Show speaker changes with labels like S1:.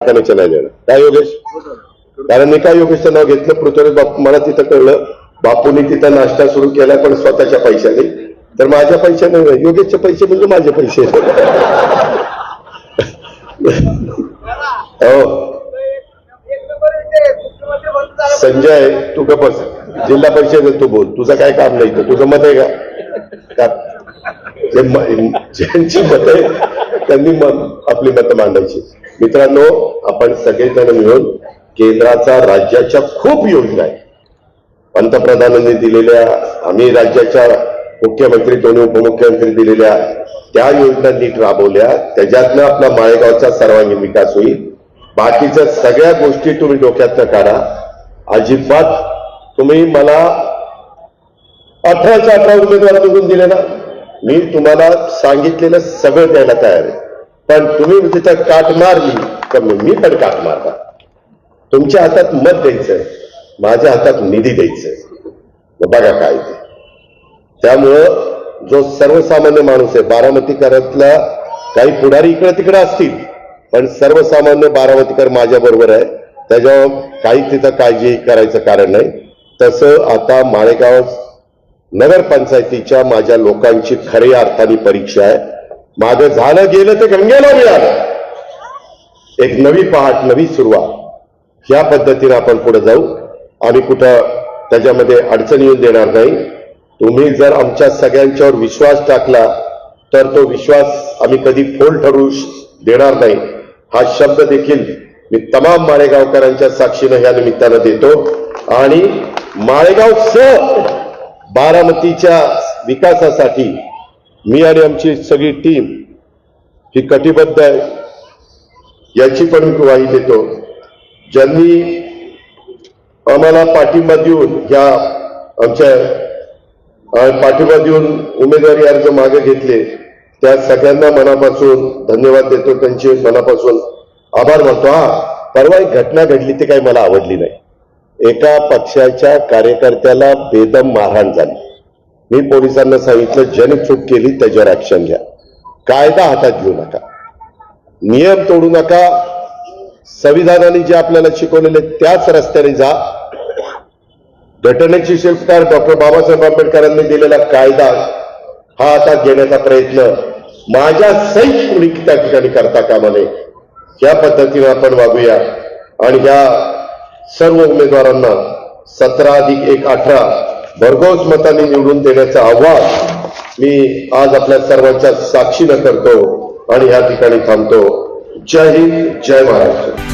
S1: Connection आहे काय योगेश? कारण मी काय योगेशचं नाव घेतलं पृथ्वीराज बापू मला तिथं कळलं बापूंनी तिथं नाश्ता सुरू केला पण स्वतःच्या पैशाने. तर माझ्या पैशाने नाही. योगेशचे पैसे म्हणजे माझे पैसे. हो. संजय तू का जिल्हा परिषद तू बोल. तुझं काय काम नाही तर तुझं मत आहे का? जे ज्यांची मत आहे त्यांनी मत आपली मतं मांडायची. मित्रांनो आपण सगळेजण मिळून केंद्राचा राज्याच्या खूप योजना आहे पंतप्रधानांनी दिलेल्या आम्ही राज्याच्या मुख्यमंत्री दोन्ही उपमुख्यमंत्री दिलेल्या त्या योजना नीट राबवल्या. त्याच्यातनं आपला माळेगावचा सर्वांगीण विकास होईल. बाकीच्या सगळ्या गोष्टी तुम्ही डोक्यातनं काढा. अजिबात तुम्ही मला अठराच्या अठरा उमेदवार निवडून दिले ना? मी तुम्हाला सांगितलेलं सगळं द्यायला तयार आहे. पण तुम्ही म्हणजे तिथं काट मारली तर मी पण काट मारणार तुमच्या हातात मत द्यायचंय माझ्या हातात निधी द्यायचंय मग बघा काय ते. त्यामुळं जो सर्वसामान्य माणूस आहे बारामतीकरातला काही पुढारी इकडे तिकडे असतील पण सर्वसामान्य बारामतीकर माझ्या बरोबर आहे. त्याच्यावर काही तिथं काळजी करायचं कारण नाही. तसं आता माळेगाव नगरपंचायतीच्या माझ्या लोकांची खऱ्या अर्थाने परीक्षा आहे. माझं झालं गेलं ते गंगेला मिळालं. एक नवी पहाट नवी सुरुवात. ह्या पद्धतीने आपण पुढे जाऊ. आम्ही कुठं त्याच्यामध्ये अडचणी येऊन देणार नाही. तुम्ही जर आमच्या सगळ्यांच्यावर विश्वास टाकला तर तो विश्वास आम्ही कधी फोल ठरू देणार नाही. हा शब्द देखील मी तमाम माळेगावकरांच्या साक्षीनं या निमित्तानं देतो. आणि माळेगाव सह बारामतीच्या विकासासाठी मी आणि आमची सगळी टीम ही कटिबद्ध आहे याची पण मी ग्वाही देतो. ज्यांनी आम्हाला पाठिंबा देऊन या आमच्या पाठिंबा देऊन उमेदवारी अर्ज मागे घेतले त्या सगळ्यांना मनापासून धन्यवाद देतो. त्यांचे मनापासून आभार मानतो. हा परवा एक घटना घडली ती काही मला आवडली नाही. एका पक्षाच्या कार्यकर्त्याला बेदम मारहाण झाली. मी पोलिसांना सांगितलं ज्याने चूक केली त्याच्यावर ऍक्शन घ्या. कायदा हातात घेऊ नका. नियम तोडू नका. संविधानाने जे आपल्याला शिकवलेले त्याच रस्त्याने जा. घटनेचे शिल्पकार डॉक्टर बाबासाहेब आंबेडकरांनी दिलेला कायदा हा आता घेण्याचा प्रयत्न माझ्या सहित कुणी त्या ठिकाणी करता कामा नये या पद्धतीने आपण वागूया. आणि या सर्व उमेदवारांना सतरा अधिक एक अठरा भरघोस मतांनी निवडून देण्याचं आव्हान मी आज आपल्या सर्वांच्या साक्षीनं करतो आणि या ठिकाणी थांबतो. जय हिंद जय महाराष्ट्र.